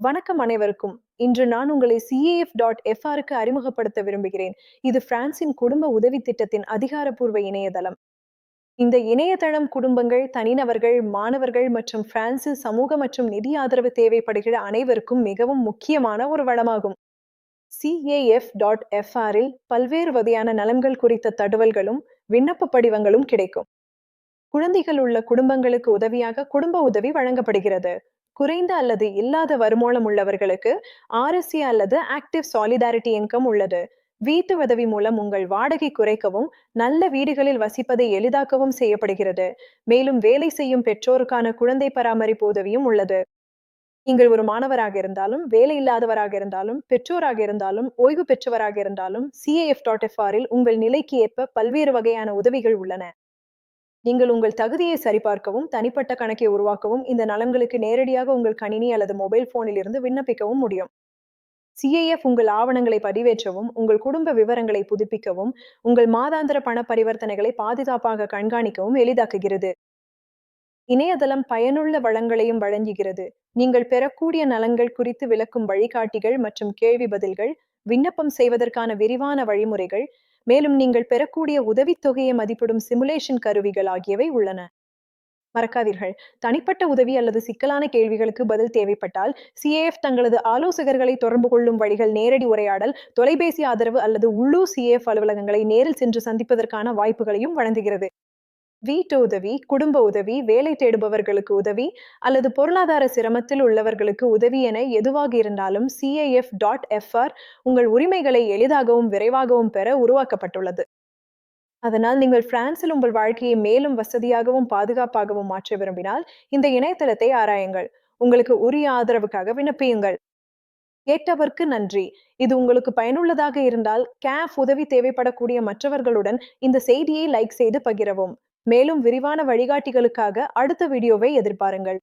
வணக்கம் அனைவருக்கும். இன்று நான் உங்களை சிஏஎஃப் டாட் எஃப்ஆருக்கு அறிமுகப்படுத்த விரும்புகிறேன். இது பிரான்சின் குடும்ப உதவி திட்டத்தின் அதிகாரப்பூர்வ இணையதளம். இந்த இணையதளம் குடும்பங்கள் தனிநபர்கள் மாணவர்கள் மற்றும் பிரான்சில் சமூக மற்றும் நிதி ஆதரவு தேவைப்படுகிற அனைவருக்கும் மிகவும் முக்கியமான ஒரு வளமாகும். சிஏஎஃப் டாட் எஃப்ஆரில் பல்வேறு வகையான நலன்கள் குறித்த தடுவல்களும் விண்ணப்ப படிவங்களும் கிடைக்கும். குழந்தைகள் உள்ள குடும்பங்களுக்கு உதவியாக குடும்ப உதவி வழங்கப்படுகிறது. குறைந்த அல்லது இல்லாத வருமானம் உள்ளவர்களுக்கு ஆர்எஸ்சி அல்லது ஆக்டிவ் சாலிடாரிட்டி இன்கம் உள்ளது. வீட்டு உதவி மூலம் உங்கள் வாடகை குறைக்கவும் நல்ல வீடுகளில் வசிப்பதை எளிதாக்கவும் செய்யப்படுகிறது. மேலும் வேலை செய்யும் பெற்றோருக்கான குழந்தை பராமரிப்பு உதவியும் உள்ளது. நீங்கள் ஒரு மாணவராக இருந்தாலும் வேலை இல்லாதவராக இருந்தாலும் பெற்றோராக இருந்தாலும் ஓய்வு பெற்றவராக இருந்தாலும் சிஏஎஃப் டாட் எஃப்ஆரில் உங்கள் நிலைக்கு ஏற்ப பல்வேறு வகையான உதவிகள் உள்ளன. நீங்கள் உங்கள் தகுதியை சரிபார்க்கவும் தனிப்பட்ட கணக்கை உருவாக்கவும் இந்த நலன்களுக்கு நேரடியாக உங்கள் கணினி அல்லது மொபைல் போனில் இருந்து விண்ணப்பிக்கவும் முடியும். சிஐஎஃப் உங்கள் ஆவணங்களை பதிவேற்றவும் உங்கள் குடும்ப விவரங்களை புதுப்பிக்கவும் உங்கள் மாதாந்திர பண பரிவர்த்தனைகளை பாதுகாப்பாக கண்காணிக்கவும் எளிதாக்குகிறது. இணையதளம் பயனுள்ள வளங்களையும் வழங்குகிறது. நீங்கள் பெறக்கூடிய நலன்கள் குறித்து விளக்கும் வழிகாட்டிகள் மற்றும் கேள்வி பதில்கள் விண்ணப்பம் செய்வதற்கான விரிவான வழிமுறைகள் மேலும் நீங்கள் பெறக்கூடிய உதவித்தொகையை மதிப்பிடும் சிமுலேஷன் கருவிகள் ஆகியவை உள்ளன. மறக்காதீர்கள். தனிப்பட்ட உதவி அல்லது சிக்கலான கேள்விகளுக்கு பதில் தேவைப்பட்டால் சிஏஎஃப் தங்களது ஆலோசகர்களை தொடர்பு கொள்ளும் வழிகள் நேரடி உரையாடல் தொலைபேசி ஆதரவு அல்லது உள்ளூர் சிஏஎஃப் அலுவலகங்களை நேரில் சென்று சந்திப்பதற்கான வாய்ப்புகளையும் வழங்குகிறது. வீட்டு உதவி குடும்ப உதவி வேலை தேடுபவர்களுக்கு உதவி அல்லது பொருளாதார சிரமத்தில் உள்ளவர்களுக்கு உதவி என எதுவாக இருந்தாலும் சிஐஎஃப் டாட் எஃப்ஆர் உங்கள் உரிமைகளை எளிதாகவும் விரைவாகவும் பெற உருவாக்கப்பட்டுள்ளது. அதனால் நீங்கள் பிரான்சில் உங்கள் வாழ்க்கையை மேலும் வசதியாகவும் பாதுகாப்பாகவும் மாற்ற விரும்பினால் இந்த இணையதளத்தை ஆராயுங்கள். உங்களுக்கு உரிய ஆதரவுக்காக விண்ணப்பியுங்கள். கேட்டவர்க்கு நன்றி. இது உங்களுக்கு பயனுள்ளதாக இருந்தால் கேஃப் உதவி தேவைப்படக்கூடிய மற்றவர்களுடன் இந்த செய்தியை லைக் செய்து பகிரவும். மேலும் விரிவான வழிகாட்டிகளுக்காக அடுத்த வீடியோவை எதிர்பாருங்கள்.